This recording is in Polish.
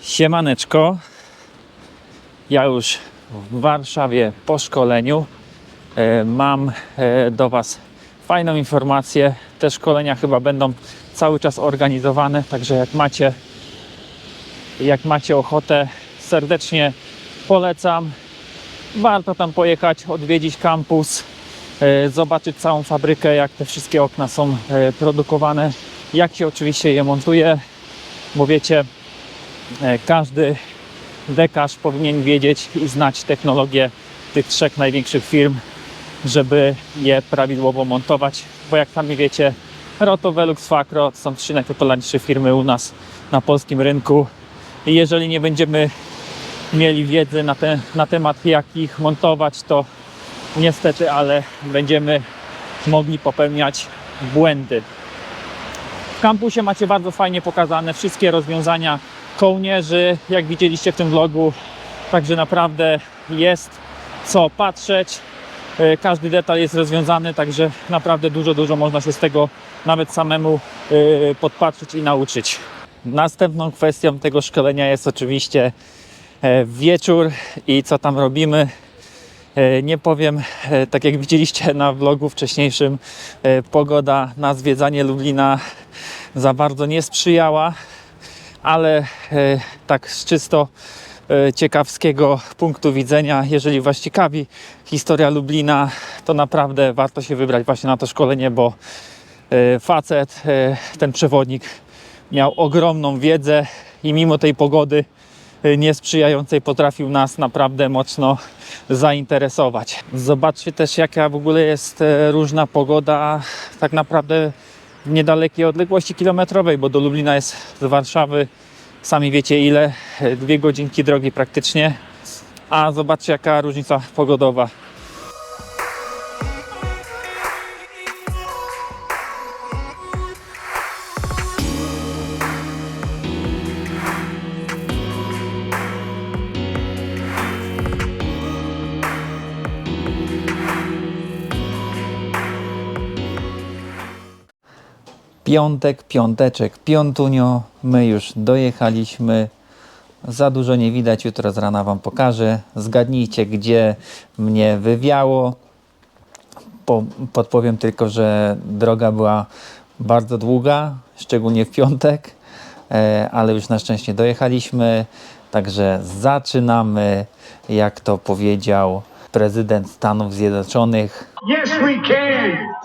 Siemaneczko. Ja już w Warszawie po szkoleniu. E, Mam e, do Was fajną informację. Te szkolenia chyba będą cały czas organizowane, także jak macie, jak macie ochotę, serdecznie polecam. Warto tam pojechać, odwiedzić kampus, e, zobaczyć całą fabrykę, jak te wszystkie okna są e, produkowane, jak się oczywiście je montuje, bo wiecie, e, każdy dekarz powinien wiedzieć i znać technologię tych trzech największych firm, żeby je prawidłowo montować, bo jak sami wiecie, Roto, Velux, Fakro to są trzy najpopularniejsze firmy u nas na polskim rynku. I jeżeli nie będziemy mieli wiedzy na, te, na temat jak ich montować, to niestety, ale będziemy mogli popełniać błędy. W kampusie macie bardzo fajnie pokazane wszystkie rozwiązania kołnierzy, jak widzieliście w tym vlogu. Także naprawdę jest co patrzeć. E, Każdy detal jest rozwiązany, także naprawdę dużo, dużo można się z tego nawet samemu e, podpatrzeć i nauczyć. Następną kwestią tego szkolenia jest oczywiście wieczór i co tam robimy. E, Nie powiem, e, tak jak widzieliście na vlogu wcześniejszym, e, pogoda na zwiedzanie Lublina za bardzo nie sprzyjała, ale e, tak z czysto e, ciekawskiego punktu widzenia, jeżeli Was ciekawi historia Lublina, to naprawdę warto się wybrać właśnie na to szkolenie, bo e, facet, e, ten przewodnik miał ogromną wiedzę i mimo tej pogody e, niesprzyjającej potrafił nas naprawdę mocno zainteresować. Zobaczcie też jaka w ogóle jest e, różna pogoda tak naprawdę w niedalekiej odległości kilometrowej, bo do Lublina jest z Warszawy sami wiecie ile, e, dwie godzinki drogi praktycznie, a zobaczcie jaka różnica pogodowa. Piątek, piąteczek, piątunio, my już dojechaliśmy. Za dużo nie widać, jutro z rana Wam pokażę. Zgadnijcie, gdzie mnie wywiało. Po, podpowiem tylko, że droga była bardzo długa, szczególnie w piątek, e, ale już na szczęście dojechaliśmy. Także zaczynamy, jak to powiedział prezydent Stanów Zjednoczonych. Yes, we can.